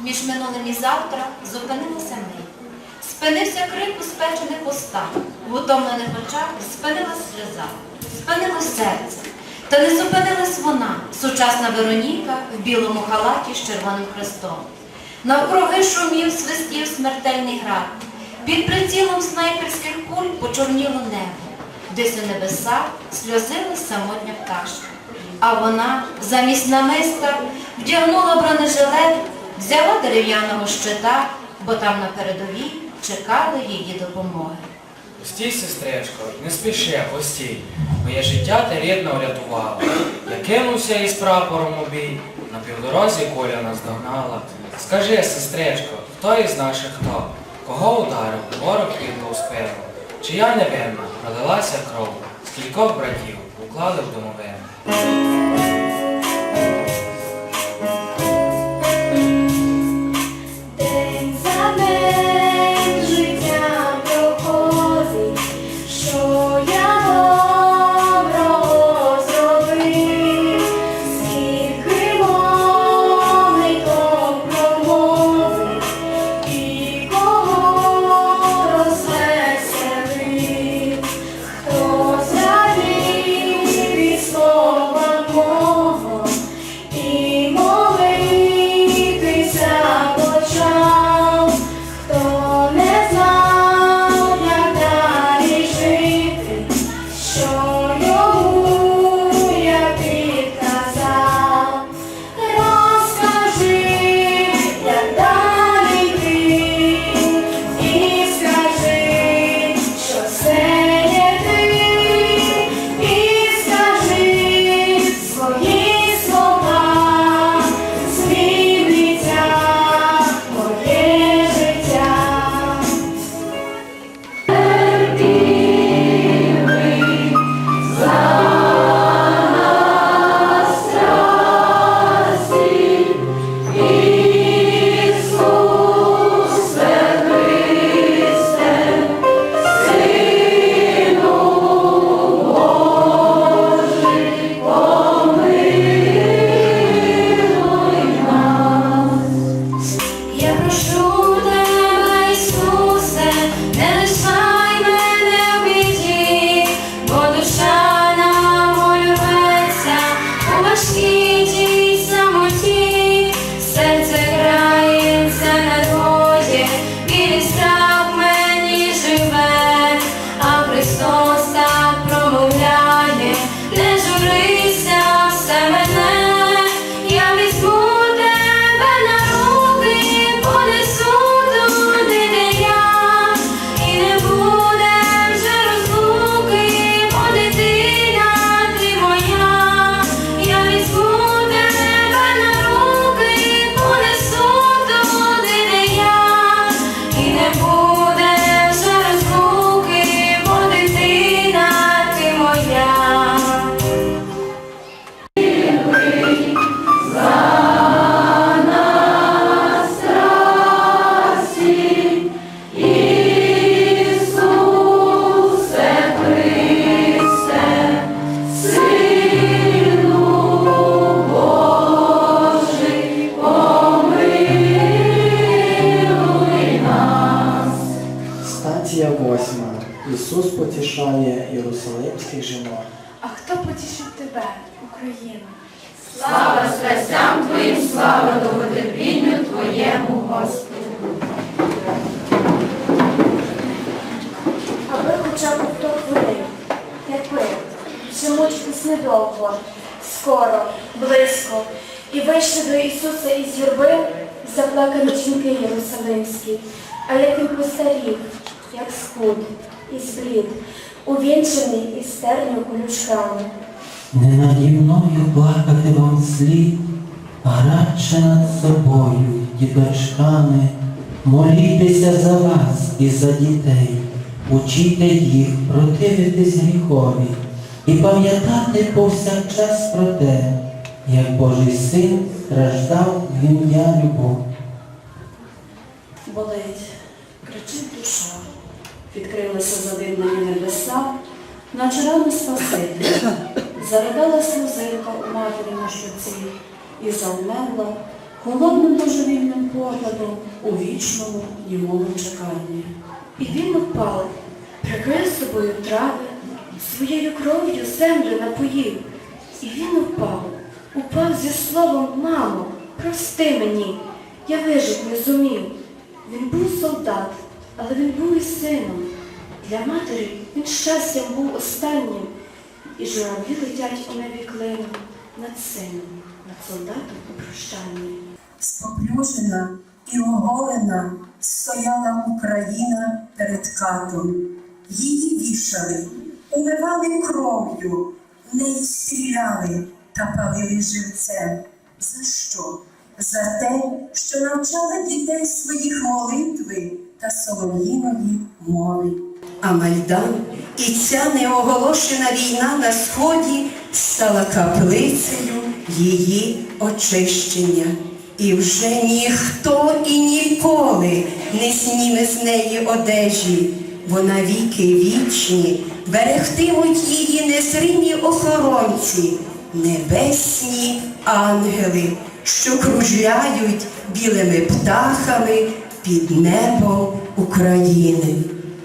Між минулим і завтра зупинилася мить. Спинився крик у спечених устах, в утомлених очах спинилась сльоза, спинилось серце. Та не зупинилась вона, сучасна Вероніка в білому халаті з червоним хрестом. Навкруги шумів, свистів смертельний град. Під прицілом снайперських куль почорніло небо. Десь у небесах сльозилась самотня пташка. А вона замість намиста вдягнула бронежилет, взяла дерев'яного щита, бо там на передовій чекали її допомоги. Постій, сестричко, не спіши, постій. Моє життя ти рідно врятувала. Я кинувся із прапором у бій, на півдорозі куля нас догнала. Скажи, сестричко, хто із наших хто? Кого ударив ворог квітку у спину? Чия невинна пролилася кров, скількох братів уклали в домовину. Ісус потішає єрусалимських жінок. А хто потішив тебе, Україна? Слава страстям Твоїм, слава довготерпінню Твоєму, Господи. Аби хоча б хто хвилин, як ви, що мучитесь недовго, скоро, близько, і вийшли до Ісуса із юрби заплакані жінки Єрусалимські, а як він постарів, як схуд і зблід, увінчений із терню колючками. Не наді мною плакати вам слід, а радше над собою, діточками, молітеся за вас і за дітей, учіте їх противитись гріхові і пам'ятати повсякчас про те, як Божий син страждав в ім'я любов. болить, кричить душа, відкрилися задивлені небеса, наче рано Спасителя, заридала сльозинка у матері на щоці і завмерла холодним божевільним поглядом у вічному німому чеканні. І він упав, прикрив собою трави, своєю кров'ю землю напоїв. І він упав, упав зі словом Мамо, прости мені, я вижити не зумів. Він був солдат, але він був і сином. Для матері він щастям був останнім. І журавлі летять у небі клином над сином, над солдатом у прощанні. Споплюжена і оголена стояла Україна перед катом. Її вішали, умивали кров'ю, неї стріляли та палили живцем. За що? За те, що навчала дітей своїх молитви та солов'їнові мови. А Майдан і ця неоголошена війна на сході стала каплицею її очищення. І вже ніхто і ніколи не зніме з неї одежі, бо навіки вічні берегтимуть її незримі охоронці, небесні ангели, що кружляють білими птахами під небом України.